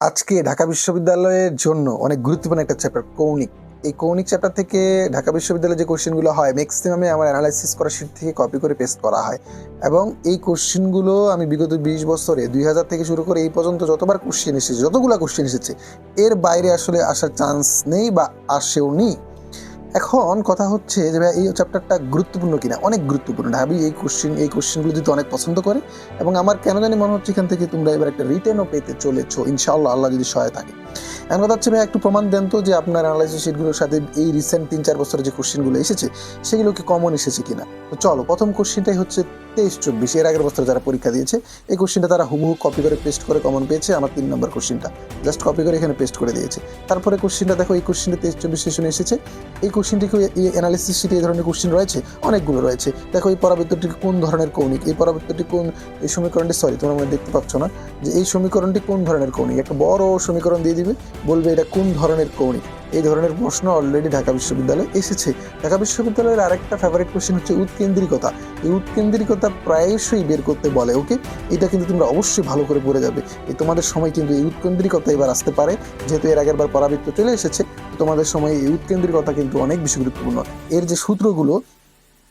আজকে ঢাকা বিশ্ববিদ্যালয়ের জন্য অনেক গুরুত্বপূর্ণ একটা চ্যাপ্টার কৌনিক এই কৌনিক চ্যাপ্টার থেকে ঢাকা বিশ্ববিদ্যালয়ে যে কোশ্চেনগুলো হয় ম্যাক্সিমামে আমার অ্যানালাইসিস করা শিট থেকে কপি করে পেস্ট করা হয়। এবং এই কোশ্চেনগুলো আমি বিগত বিশ বছরে, দুই হাজার থেকে শুরু করে এই পর্যন্ত যতবার কোশ্চেন এসেছে, যতগুলো কোশ্চেন এসেছে, এর বাইরে আসলে আসার চান্স নেই বা আসেও নি এখন কথা হচ্ছে যে ভাই এই চ্যাপ্টারটা গুরুত্বপূর্ণ কিনা? অনেক গুরুত্বপূর্ণ। ঢাবি, এই কোশ্চেন এই কোশ্চেনগুলো যদি অনেক পছন্দ করে এবং আমার কেন জানি মনে হচ্ছে এখান থেকে তোমরা এবার একটা রিটেনও পেতে চলেছো। ইনশাআল্লাহ আল্লাহ যদি সহায় থাকে। এখন কথা হচ্ছে ভাই একটু প্রমাণ দেন তো যে আপনার অ্যানালাইসিস শিটগুলোর সাথে এই রিসেন্ট তিন চার বছরের যে কোশ্চেনগুলো এসেছে, সেগুলো কি কমন এসেছে কিনা? তো চলো, প্রথম কোশ্চেনটাই হচ্ছে তেইশ চব্বিশ এর আগের বছর যারা পরীক্ষা দিয়েছে, এই কোশ্চেনটা তারা হুবহু কপি করে পেস্ট করে কমন পেয়েছে। আমার তিন নম্বর কোশ্চেনটা জাস্ট কপি করে এখানে পেস্ট করে দিয়েছে। তারপরে কোশ্চেনটা দেখো, এই কোশ্চেনটা তেইশ চব্বিশ সেশনে এসেছে। এই কোশ্চেনটি এই অ্যানালিসিস শিটে এই ধরনের কোশ্চেন রয়েছে, অনেকগুলো রয়েছে। দেখো এই পরাবৃত্তটি কোন ধরনের কৌণিক? এই পরাবৃত্তটি কোন, এই সমীকরণটি সরি তোমরা মনে দেখতে পাচ্ছ না, যে এই সমীকরণটি কোন ধরনের কৌণিক? একটা বড় সমীকরণ দিয়ে দিবে, বলবে এটা কোন ধরনের কৌণিক? এই ধরনের প্রশ্ন অলরেডি ঢাকা বিশ্ববিদ্যালয়ে এসেছে। ঢাকা বিশ্ববিদ্যালয়ের আরেকটা ফেভারিট কোশ্চেন হচ্ছে উৎকেন্দ্রিকতা। এই উৎকেন্দ্রিকতা প্রায়শই বের করতে বলে ওকে এটা কিন্তু তোমরা অবশ্যই ভালো করে পড়ে যাবে। এই তোমাদের সময় কিন্তু এই উৎকেন্দ্রিকতা এবার আসতে পারে। যেহেতু এর আগের বার পরাবৃত্ত চলে এসেছে তোমাদের সময় এই উৎকেন্দ্রিকতা কিন্তু অনেক বেশি গুরুত্বপূর্ণ। এর যে সূত্রগুলো,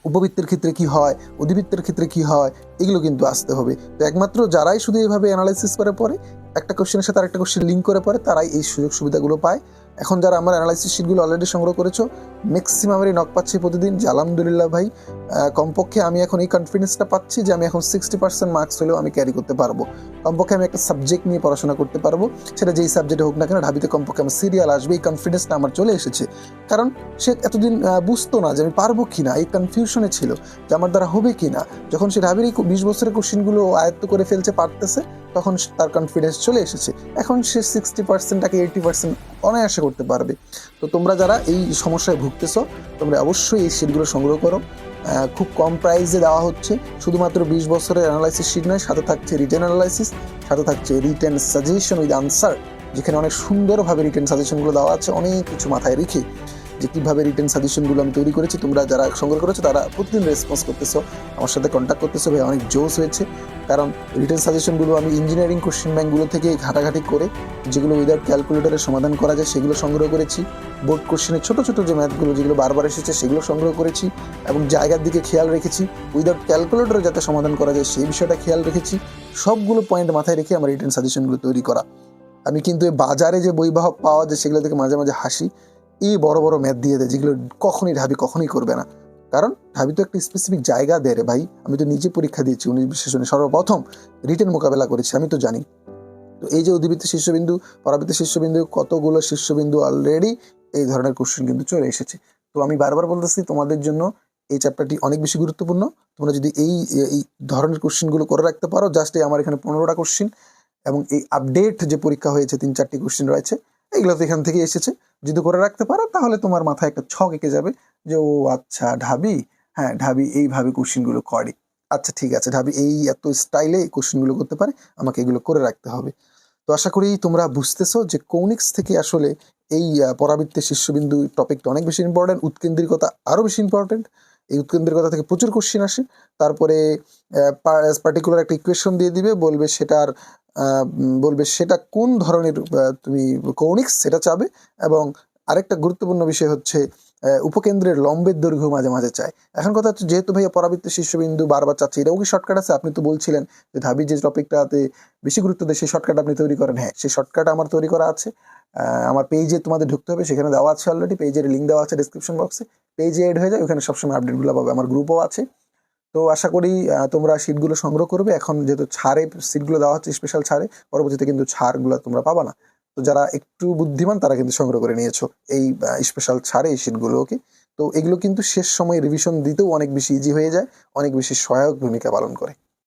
উপবৃত্তের ক্ষেত্রে কি হয় অধিবৃত্তের ক্ষেত্রে কি হয়, এগুলো কিন্তু আসতে হবে। তো একমাত্র যারাই শুধু এইভাবে অ্যানালাইসিস করে পড়ে, একটা কোশ্চেনের সাথে আরেকটা কোশ্চেন লিঙ্ক করে পড়ে, তারাই এই সুযোগ সুবিধাগুলো পায়। এখন যারা আমার অ্যানালাইসিস শিটগুলো অলরেডি সংগ্রহ করেছ ম্যাক্সিমামেরই নক পাচ্ছি প্রতিদিন। যে আলহামদুলিল্লাহ ভাই কমপক্ষে আমি এখন এই কনফিডেন্সটা পাচ্ছি যে আমি এখন সিক্সটি পার্সেন্ট মার্কস হলেও আমি ক্যারি করতে পারব। কমপক্ষে আমি একটা সাবজেক্ট নিয়ে পড়াশোনা করতে পারব। সেটা যেই সাবজেক্টে হোক না কেন, ঢাবিতে কমপক্ষে আমার সিরিয়াল আসবে, এই কনফিডেন্সটা আমার চলে এসেছে। কারণ সে এতদিন বুঝতো না যে আমি পারব কি না এই কনফিউশনে ছিল যে আমার দ্বারা হবে কি না যখন সে ঢাবির এই বিশ বছরের কোশ্চেনগুলো আয়ত্ত করে ফেলছে, পারতেছে, তখন তার কনফিডেন্স চলে এসেছে। এখন সে সিক্সটি পার্সেন্টটাকে এইটি পার্সেন্ট অনায়াসে করতে পারবে। তো তোমরা যারা এই সমস্যায় ভুগতেছো তোমরা অবশ্যই এই শিটগুলো সংগ্রহ করো। খুব কম প্রাইসে দেওয়া হচ্ছে, শুধুমাত্র বিশ বছরের অ্যানালাইসিস শিট নয়, সাথে থাকছে রিটার্ন অ্যানালাইসিস সাথে থাকছে রিটার্ন সাজেশন উইথ আনসার যেখানে অনেক সুন্দরভাবে রিটার্ন সাজেশনগুলো দেওয়া আছে, অনেক কিছু মাথায় রেখে। যে কীভাবে রিটেন সাজেশনগুলো আমি তৈরি করেছি, তোমরা যারা সংগ্রহ করেছ, তারা প্রতিদিন রেসপন্স করতেছো, আমার সাথে কন্ট্যাক্ট করতেছো। ভাই, অনেক জোস হয়েছে। কারণ রিটেন সাজেশনগুলো আমি ইঞ্জিনিয়ারিং কোশ্চেন ব্যাঙ্কগুলো থেকে ঘাটাঘাটি করে, যেগুলো উইদাউট ক্যালকুলেটরে সমাধান করা যায়, সেগুলো সংগ্রহ করেছি। বোর্ড কোশ্চেনের ছোটো ছোটো যে ম্যাথগুলো যেগুলো বারবার এসেছে, সেগুলো সংগ্রহ করেছি এবং জায়গার দিকে খেয়াল রেখেছি। উইদাউট ক্যালকুলেটরে যাতে সমাধান করা যায়, সেই বিষয়টা খেয়াল রেখেছি। সবগুলো পয়েন্ট মাথায় রেখে আমার রিটেন সাজেশনগুলো তৈরি করা। আমি কিন্তু বাজারে যে বইবাহক পাওয়া যায়, সেগুলো থেকে মাঝে মাঝে হাসি। এই বড় বড় ম্যাথ দিয়ে দেয়, যেগুলো কখনই ঢাবি কখনই করবে না। কারণ ঢাবি তো একটা স্পেসিফিক জায়গা দেয় রে ভাই। আমি তো নিজে পরীক্ষা দিয়েছি উনিশ বিশেষণে সর্বপ্রথম রিটেন মোকাবেলা করেছি, আমি তো জানি। তো এই যে অধিবৃত্ত শীর্ষবিন্দু পরাবৃত্ত শীর্ষবিন্দু, কতগুলো শীর্ষবিন্দু অলরেডি এই ধরনের কোশ্চেন কিন্তু চলে এসেছে। তো আমি বারবার বলতেছি, তোমাদের জন্য এই চ্যাপ্টারটি অনেক বেশি গুরুত্বপূর্ণ। তোমরা যদি এই এই ধরনের কোশ্চেনগুলো করে রাখতে পারো জাস্ট এই আমার এখানে পনেরোটা কোশ্চেন এবং এই আপডেট যে পরীক্ষা হয়েছে, তিন চারটি কোশ্চেন রয়েছে এগুলো তো এখান থেকে এসেছে। যদি করে রাখতে পারো, তাহলে তোমার মাথায় একটা ছক এঁকে যাবে যে, ও আচ্ছা ঢাবি হ্যাঁ ঢাবি এইভাবে কোশ্চেনগুলো করে। আচ্ছা ঠিক আছে, ঢাবি এই এত স্টাইলে এই কোশ্চেনগুলো করতে পারে, আমাকে এগুলো করে রাখতে হবে। তো আশা করি তোমরা বুঝতেছো যে কৌনিক্স থেকে আসলে এই পরাবৃত্তের শীর্ষবিন্দু টপিকটা অনেক বেশি ইম্পর্টেন্ট উৎকেন্দ্রিকতা আরও বেশি ইম্পর্টেন্ট এই উৎকেন্দ্রের কথা থেকে প্রচুর কোশ্চেন আসে। তারপরে পার্টিকুলার একটা ইকুয়েশন দিয়ে দিবে, বলবে সেটার বলবে সেটা কোন ধরনের তুমি কৌণিক্স সেটা চাবে। এবং আরেকটা গুরুত্বপূর্ণ বিষয় হচ্ছে উপকেন্দ্রের লম্বের দৈর্ঘ্য মাঝে মাঝে চায়। এখন কথা হচ্ছে, যেহেতু ভাইয়া পরাবৃত্ত শীর্ষবিন্দু বারবার চাচ্ছে, এটাও কি শর্টকাট আছে? আপনি তো বলছিলেন যে ধাবি যে টপিকটাতে বেশি গুরুত্ব দেয়, সেই শর্টকাট আপনি তৈরি করেন। হ্যাঁ সেই শর্টকাট আমার তৈরি করা আছে। আমার পেজে তোমাদের ঢুকতে হবে, সেখানে দেওয়া আছে অলরেডি পেজের লিঙ্ক দেওয়া আছে ডিসক্রিপশন বক্সে পেজে এড হয়ে যায়, ওখানে সবসময় আপডেটগুলো পাবে। আমার গ্রুপও আছে। তো আশা করি তোমরা সিটগুলো সংগ্রহ করবে। এখন যেহেতু ছাড়ে সিটগুলো দেওয়া হচ্ছে স্পেশাল ছাড়ে, পরবর্তীতে কিন্তু ছাড়গুলো তোমরা পাবা না। তো যারা একটু বুদ্ধিমান, তারা কিন্তু সংগ্রহ করে নিয়েছো এই স্পেশাল ছাড়ে এই সিটগুলোকে তো এগুলো কিন্তু শেষ সময় রিভিশন দিতেও অনেক বেশি ইজি হয়ে যায়, অনেক বেশি সহায়ক ভূমিকা পালন করে।